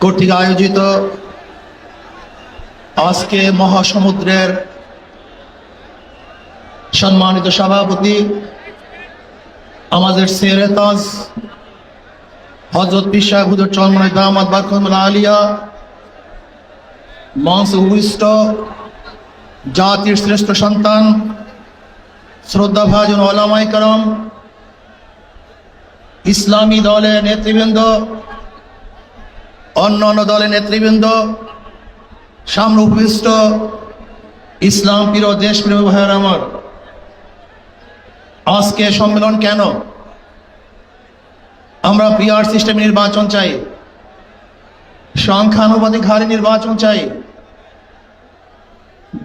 কর্তৃক আয়োজিত আজকে মহাসমুদ্রের সম্মানিত সভাপতি আমাদের সেরেতাজ হজরত পিসা চরমনাই দামাদ বারকমুল আলিয়া মঞ্চ উপবিষ্ট জাতির শ্রেষ্ঠ সন্তান শ্রদ্ধা ভাজন ওলামাই করম, ইসলামী দলের নেতৃবৃন্দ অন্যান্য দলের নেতৃবৃন্দ সামনে উপবিষ্ট ইসলাম প্রিয় দেশ প্রিয় ভাইয়ের আমার, আজকে সম্মেলন কেন? আমরা পিআর সিস্টেম নির্বাচন চাই, সংখ্যানুপাতিক হারে নির্বাচন চাই,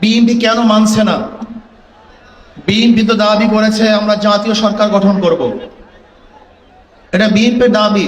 বিএনপি কেন মানছে না? বিএনপি তো দাবি করেছে, আমরা জাতীয় সরকার গঠন করব। এটা বিএনপির দাবি।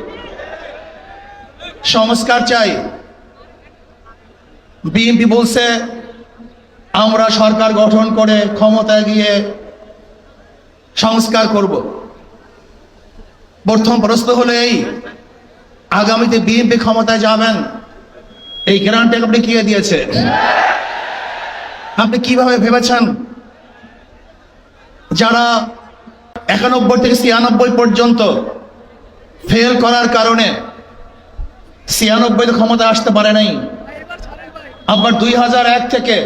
সংস্কার চাই। বিএনপি বলছে, আমরা সরকার গঠন করে ক্ষমতায় গিয়ে সংস্কার করব। প্রথম প্রশ্ন হলো এই, আগামীতে বিএনপি ক্ষমতায় যাবেন? এই গ্রান্টে আপনি কে দিয়েছে? আপনি কীভাবে ভেবেছেন? যারা একানব্বই থেকে ছিয়ানব্বই পর্যন্ত ফেল করার কারণে ছিয়ানব্বই ক্ষমতা আসতে পারে নাই। আবার দুই হাজার এক থেকে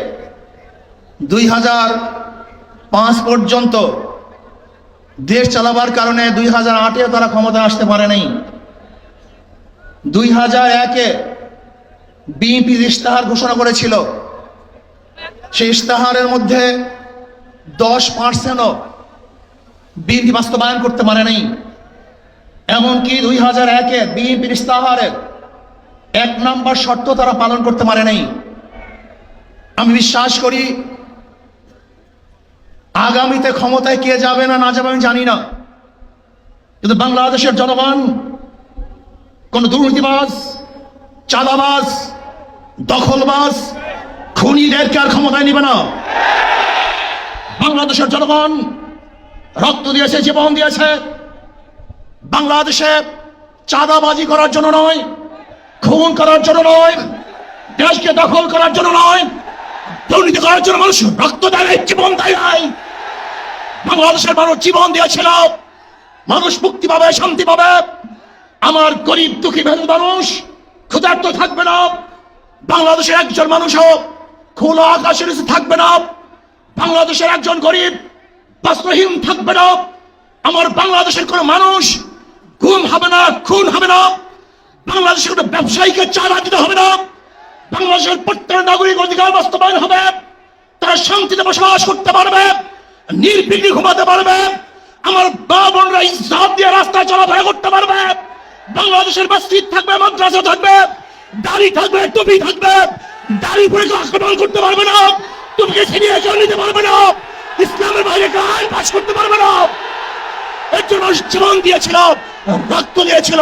দুই হাজার পাঁচ পর্যন্ত দেশ চালাবার কারণে দুই হাজার আটেও তারা ক্ষমতা আসতে পারে নাই। দুই হাজার একে বিএনপি ইস্তাহার ঘোষণা করেছিল, সেই ইস্তাহারের মধ্যে দশ পার্সেন্টও বিএনপি বাস্তবায়ন করতে পারে নাই। এমনকি দুই হাজার একে বিএনপির ইস্তাহারের এক নম্বর শর্ত তারা পালন করতে পারে নাই। আমি বিশ্বাস করি, আগামীতে ক্ষমতায় কে যাবে না না যাবে আমি জানি না। কিন্তু বাংলাদেশের জনগণ, কোন দুর্নীতিবাস চাঁদাবাজ দখলবাস খুনিদেরকে আর ক্ষমতায় নিবে না। বাংলাদেশের জনগণ রক্ত দিয়েছে, জীবন দিয়েছে। বাংলাদেশে চাঁদাবাজি করার জন্য নয় খুন করার জন্য নয়, দেশকে দখল করার জন্য নয়, দুর্নীতি করার জন্য মানুষ রক্ত দেয় জীবন দেয় নাই। বাংলাদেশের মানুষ জীবন দিয়েছিল, মানুষ মুক্তি পাবে, শান্তি পাবে। আমার গরিব দুঃখী মেহনত মানুষ ক্ষুধার্ত থাকবে না, বাংলাদেশের একজন মানুষও খোলা আকাশের থাকবে না, বাংলাদেশের একজন গরিব বস্ত্রহীন থাকবে না। আমার বাংলাদেশের কোনো মানুষ গুম হবে না, খুন হবে না। বাংলাদেশের কোনো ব্যবসায়ীকে চাঁদা দিতে হবে না। বাংলাদেশের প্রত্যেক নাগরিক অধিকার বাস্তবায়ন হবে। তারা শান্তিতে বসবাস করতে পারবে নির্বিঘ্নে ঘুমাতে পারবে। আমার মা বোনরা ইসলাম দিয়ে রাস্তায় চলাফেরা করতে পারবে। বাংলাদেশের মসজিদ থাকবে, মাদ্রাসা থাকবে, দাড়ি থাকবে, টুপি থাকবে। দাড়ি পরে কেউ আক্রমণ করতে পারবে না। টুপিকে ছিনিয়ে কেউ নিতে পারবে না। ইসলামের বাইরে আইন পাশ করতে পারবে না? এর জন্য মানুষ জীবন দিয়েছিল রক্ত দিয়েছিল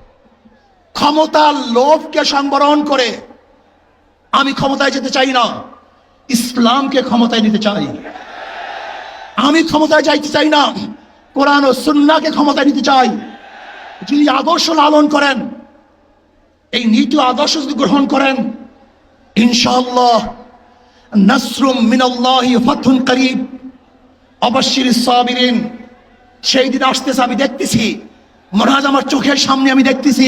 ক্ষমতার লোভকে সংবরণ করে আমি ক্ষমতায় যেতে চাই না, ইসলামকে ক্ষমতায় নিতে চাই। আমি ক্ষমতায় যাইতে চাই না, কোরআন ও সুন্নাকে ক্ষমতায় নিতে চাই। যদি আদর্শ লালন করেন, এই নীতি আদর্শ যদি গ্রহণ করেন, ইনশাআল্লাহ নাসরুম মিনাল্লাহি করিব অবশ্যির সাবিরিন, সেই দিন আসতেছে, আমি দেখতেছি। মহারাজ আমার চোখের সামনে আমি দেখতেছি।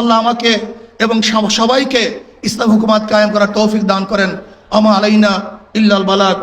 আল্লাহ আমাকে এবং সবাইকে ইসলাম হুকুমাত কায়েম করার তৌফিক দান করেন। আমা আলাইনা ইল্লাল বালাক